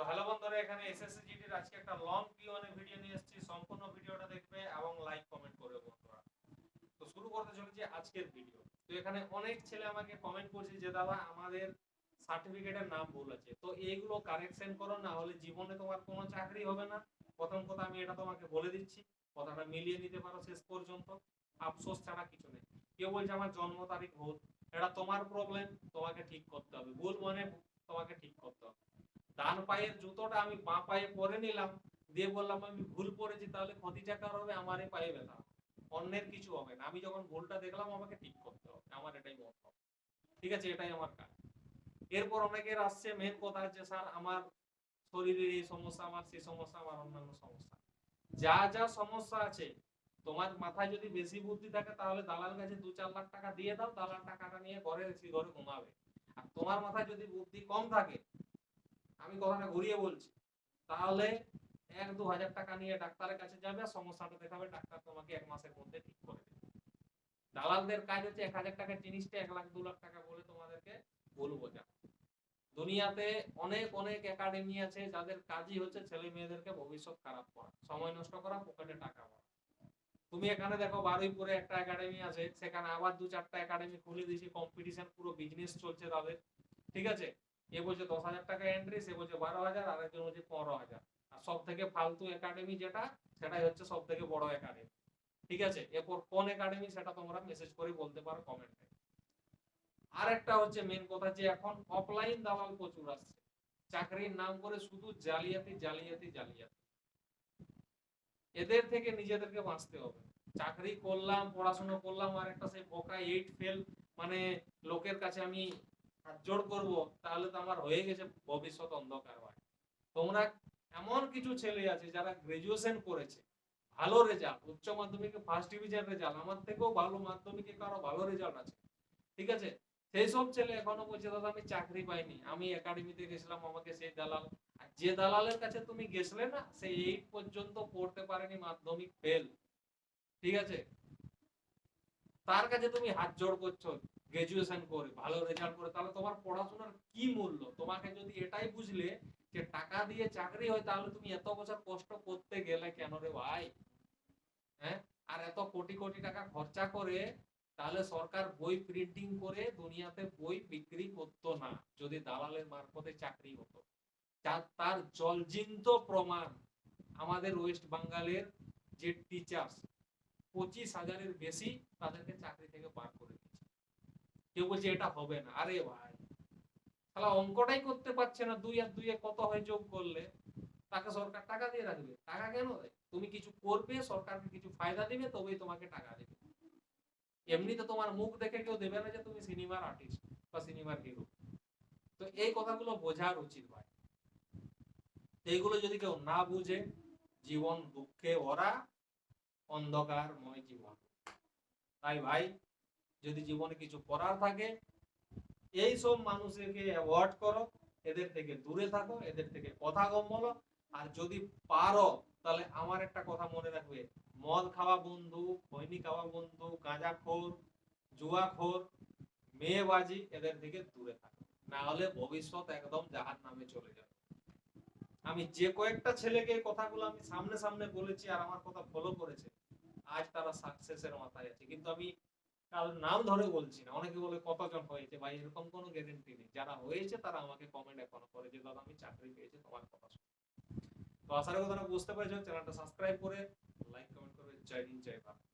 তো হ্যালো বন্ধুরা, এখানে এসএসসি জিডির আজকে একটা লং কিউএনএ ভিডিও নিয়ে এসেছি। সম্পূর্ণ ভিডিওটা দেখবে এবং লাইক কমেন্ট করবে বন্ধুরা। তো শুরু করতে চলেছি আজকের ভিডিও তো এখানে অনেক ছেলে আমাকে কমেন্ট করছে যে, দাদা, আমাদের সার্টিফিকেটের নাম ভুল আছে। তো এইগুলো কারেকশন করো, না হলে জীবনে তোমার কোনো চাকরি হবে না। প্রথম কথা আমি এটা তোমাকে বলে দিচ্ছি। কথাটা মিলিয়ে নিতে পারো শেষ পর্যন্ত। আফসোস ছাড়া কিছু নেই। কেউ বলছে, আমার জন্ম তারিখ ভুল। এটা তোমার প্রবলেম তোমাকে ঠিক করতে হবে। ভুল মানে তোমাকে ঠিক করতে হবে। ডান পায়ের জুতোটা আমি বাঁ পায়ে পরে নিলাম, দিয়ে বললাম, আমি ভুল পরেছি তাহলে ক্ষতিটা কার হবে? আমারই পায়ে ব্যথা। অন্যের কিছু হবে না। আমি যখন ভুলটা দেখলাম, আমাকে ঠিক করতে হবে। আমার এটাই মত। ঠিক আছে, এটাই আমার কাজ। এরপর অনেকের আসছে মেন কথা হচ্ছে, স্যার, আমার শরীরের এই সমস্যা, আমার সেই সমস্যা, আমার অন্যান্য সমস্যা। যা যা সমস্যা আছে, তোমার মাথায় যদি বেশি বুদ্ধি থাকে, তাহলে দালাল কাছে দু, চার লাখ টাকা দিয়ে দাও, দালাল টাকাটা নিয়ে ঘরে ঘরে ঘুমাবে। আর তোমার মাথায় যদি বুদ্ধি কম থাকে আমি কথাটা ঘুরিয়ে বলছি। তাহলে এক দু হাজার টাকা নিয়ে ডাক্তারের কাছে যাবে, আর সমস্যাটা দেখাবে, ডাক্তার তোমাকে এক মাসের মধ্যে ঠিক করে দেবে। দালালদের কাজ হচ্ছে এক হাজার টাকার জিনিসটা এক লাখ, দু লাখ টাকা বলে তোমাদেরকে বলব যা দুনিয়াতে অনেক অনেক একাডেমি আছে, যাদের কাজই হচ্ছে ছেলে মেয়েদেরকে ভবিষ্যৎ খারাপ করা, সময় নষ্ট করা, পকেটে টাকা ভরা। তুমি এখানে দেখো বারুইপুরে একটা একাডেমি আছে, সেখানে আবার দু চারটা একাডেমি খুলে দিয়েছি কম্পিটিশন পুরো বিজনেস চলছে তাদের, ঠিক আছে? এ বলছে দশ হাজার টাকা এন্ট্রি সে বলছে বারো হাজার আর একজন পনেরো হাজার। আর সব থেকে ফালতু একাডেমি যেটা, সেটাই হচ্ছে সব থেকে বড় একাডেমি ঠিক আছে? এরপর কোন একাডেমি সেটা তোমরা মেসেজ করে বলতে পারো কমেন্টে আর একটা হচ্ছে মেন কথা যে এখন অফলাইন দালাল প্রচুর আসছে। চাকরির নাম করে শুধু জালিয়াতি জালিয়াতি জালিয়াতি। এদের থেকে নিজেদেরকে বাঁচতে হবে। চাকরি করলাম, পড়াশোনা করলাম, আর একটা সেই বোকা এইট ফেল মানে লোকের কাছে আমি হাত জোড় করব, তাহলে তো আমার হয়ে গেছে, ভবিষ্যৎ অন্ধকার ভাই তোমরা এমন কিছু ছেলে আছে যারা গ্রাজুয়েশন করেছে, ভালো রেজাল্ট উচ্চ মাধ্যমিকে ফার্স্ট ডিভিশন রেজাল্ট আমার থেকেও ভালো মাধ্যমিকে কারও ভালো রেজাল্ট আছে। ঠিক আছে? সেই সব ছেলে এখনও বলছে, দাদা, আমি চাকরি পাইনি, আমি একাডেমিতে গেছিলাম, আমাকে সেই দালাল আর যে দালালের কাছে তুমি গেছিলে না সেই এইট পর্যন্ত পড়তে পারেনি মাধ্যমিক ফেল ঠিক আছে? তার কাছে তুমি হাত জোড় করছ। গ্রাজুয়েশন করে, ভালো রেজাল্ট করে, তাহলে তোমার পড়াশোনার কি মূল্য? তোমাকে যদি এটাই বুঝলে যে টাকা দিয়ে চাকরি হয়, তাহলে তুমি এত বছর কষ্ট করতে গেলে কেন রে ভাই? হ্যাঁ? আর এত কোটি কোটি টাকা খরচা করে, তাহলে সরকার বই প্রিন্টিং করে দুনিয়াতে বই বিক্রি করতো না, যদি দালালের মারফতে চাকরি হতো। তার জলজিন্ত প্রমাণ আমাদের ওয়েস্ট বেঙ্গলের যে টিচার্স পঁচিশ হাজারের বেশি তাদেরকে চাকরি থেকে বার করে দিয়েছে। কেউ বলছে, এটা হবে না। আরে ভাই তাহলে অঙ্কটাই করতে পারছে না, দুই আর দুইয়ে কত হয় যোগ করলে? তাকে সরকার টাকা দিয়ে রাখবে। টাকা কেন তুমি কিছু করবে, সরকারকে কিছু ফায়দা দিবে, তবেই তোমাকে টাকা দেবে। এমনিতে তোমার মুখ দেখে কেউ দেবে না যে তুমি সিনেমার আর্টিস্ট বা সিনেমার হিরো তো এই কথাগুলো বোঝার উচিত ভাই। এইগুলো যদি কেউ না বুঝে, জীবন দুঃখে ভরা, অন্ধকারময় জীবন। তাই ভাই যদি জীবনে কিছু করার থাকে, এই সব মানুষকে অ্যাভয়েড করো, এদের থেকে দূরে থাকো, এদের থেকে কথা কম বলো। আর যদি পারো, তাহলে আমার একটা কথা মনে রাখবে, মদ খাওয়া বন্ধু, খৈনি খাওয়া বন্ধু, গাঁজাখোর, জুয়াখোর, মেয়েবাজি, এদের থেকে দূরে থাকো। না হলে ভবিষ্যৎ একদম জাহার নামে চলে যাবে। আমি যে কয়েকটা ছেলেকে কথাগুলো আমি সামনে সামনে বলেছি আর আমার কথা ফলো করেছে, আজ তারা সাকসেসের মাথায় আছে। কিন্তু আমি নাম ধরে বলছি না। অনেকে বলে কতজন হয়েছে? ভাই, এরকম কোনো গ্যারেন্টি নেই। যারা হয়েছে, তারা আমাকে কমেন্ট এখনও করে যে, দাদা, আমি চাকরি পেয়েছি, তোমার কথা শুনে। তো আশা করি তারা বুঝতে পেরেছ। চ্যানেলটা সাবস্ক্রাইব করে লাইক কমেন্ট করে, জয় হিন্দ, জয় ভারত।